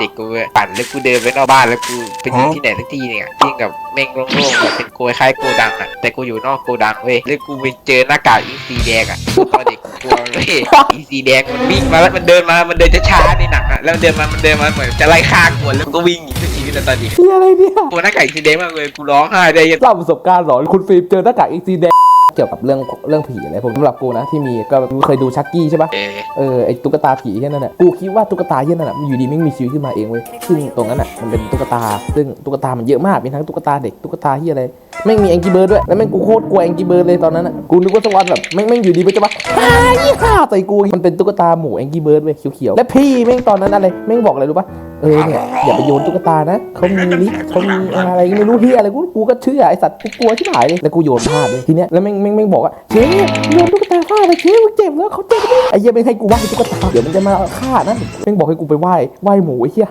เด็กกูปั่นแล้วกูเดินไปนอกบ้านแล้วกูไปอยู่ที่ไหนสักที่เนี่ยที่แบบแม่งโล่งๆแบบเป็นโกยคล้ายโกดังอะแต่กูอยู่นอกโกดังเว้ยแล้วกูไปเจอหน้ากากอีซีแดงอะตอนเด็กกูกลัวเว้ยอีซีแดงมันวิ่งมาแล้วมันเดินมามันเดินช้าๆในหนังอะแล้วมันเดินมามันเดินมาเหมือนจะไล่ฆ่ากูแล้วก็วิ่งหนีทุกทีแต่ตอนเด็กเฮียอะไรเนี่ยตัวหน้ากากอีซีแดงมากเลยกูร้องไห้ได้ยังเล่าประสบการณ์หรอคุณฟิล์มเจอหน้ากากอีซีแดง เกี่ยวกับเรื่องเรื่องผีอะไรผมสำหรับกูนะที่มีก็เคยดูชักกี้ใช่ปะเออเออไอตุ๊กตาผีที่นั่นน่ะกูคิดว่าตุ๊กตาที่นั่นน่ะมันอยู่ดีไม่งมีชีวิตขึ้นมาเองเว้ยซึ่งตรงนั้นน่ะมันเป็นตุ๊กตา ซึ่งตุ๊กตามันเยอะมากมีทั้งตุ๊กตาเด็กตุ๊กตาที่อะไรแม่งมีแองกี้เบิร์ดด้วยแล้วแม่งกูโคตรกลัวแองกี้เบิร์ดเลยตอนนั้นน่ะกูนึกว่าสักวันแบบแม่งแม่งอยู่ดีมันจะมาฮ่ายี่ห้าใส่กูมันเป็นตุ๊กตาหมูแองกี้เบิร์ดเว้ยเขียวๆและพี่แม่งตอนนั้นอะไรแม่งบอกอะไรรู้ปะ เออเนี่ยอย่าไปโยนตุ๊กตานะเขามีลิสเขามีอะไรไม่รู้ที่อะไรกูกูก็เชื่อไอสัตว์กูกลัวชิบหายเลยแล้วกูโยนพลาดเลยทีเนี้ยแล้วแม่งแม่งแม่งบอกว่าเจ๊โยนตุ๊กตาพลาดไปเจ๊มึงเจ็บแล้วเขาเจ็บไอ้เหี้ยไม่ให้กูไหว้ตุ๊กตาเดี๋ยวมันจะมาฆ่านะแม่งบอกให้กูไปไหว้ไหว้หมูไอ้เหี้ย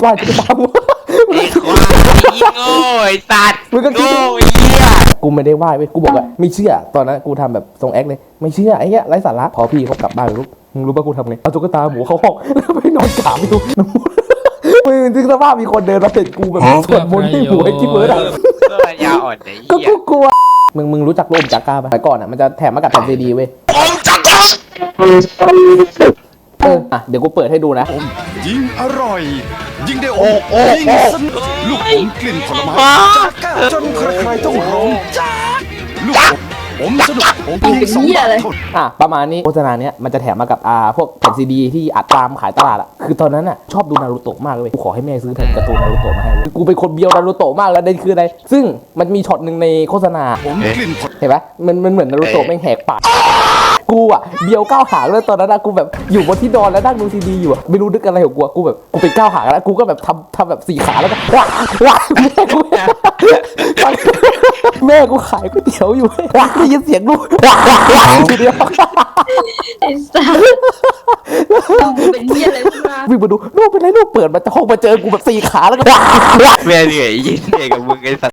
ไหว้ตุ๊กตาหมูไอ้ควายอีโง่ไอ้สัตว์มึงก็คิดโง่ไอ้เหี้ยกูไม่ได้ไหว้เว้ยกูบอกว่าไม่เชื่อตอนนั้นกูทำแบบทรงแอคเลยไม่เชื่อไอ้เหี้ยไร้สาระพอพี่เขากลับบ้านปุ๊บมึงรู้ป่ะกูทำไงเอาตุ๊กตาหมูเข้าห้องแล้วไปนอนกราบอยู่มึงถึงส ภาพมีคนเดินมาเสร็จกูแบบสวดมนต์ที่หัวไอ้ที่เบิร์ดอะก็ปัญญาอ่อนไอ้ก็เหี้ยกูกลัว มึงมึงรู้จักโรมจากกาปะแต่ก่อนอะมันจะแถมมากับแผ่นซีดีเว้ยผมจักรเอออะเดี๋ยวกูเปิดให้ดูนะ ยิ่งอร่อย ยิ่งได้โอ้โอ้ยิ่งสนุกลูกอมกลิ่นผลไม้จากก้าจนใครๆต้องร้องจ้า อมอมสนุกอมเพียงสองบาทเท่านั้นอะประมาณนี้โฆษณาเนี้ยมันจะแถมมากับอ่าพวกแผ่นซีดีที่อัดตามขายตลาดอะคือตอนนั้นอะชอบดูนารูโตะมากเลยกูขอให้แม่ซื้อแผ่นการ์ตูนนารูโตะมาให้เลยกูเป็นคนเบียวนารูโตะมากแล้วนั่นคืออะไรซึ่งมันมีช็อตหนึ่งในโฆษณาอมกลิ่นผลเห็นปะมันมันเหมือนนารูโตะแม่งแหกปากกูอะเบียวก้าวหางเลยตอนนั้นอะกูแบบอยู่บนที่นอนแล้วนั่งดูซีดีอยู่อะไม่รู้นึกอะไรของกูอะกูแบบกูเป็นก้าวหางแล้วกูก็แบบทำทำแบบสี่ขาแล้วก็ว้าว้าแม่กู แม่กูขายก๋วยเตี๋ยวอยู่ว้าได้ยินเสียงลูกว้าว้าทีเดียวไอ้สัสมึงเป็นเหี้ยอะไรขึ้นมาวิ่งมาดูลูกเป็นไรลูกเปิดมาห้องมาเจอกูแบบสี่ขาแล้วก็ว้าว้าแม่เหนื่อยยิ่งเหนื่อยกับมึงไอ้สัตว์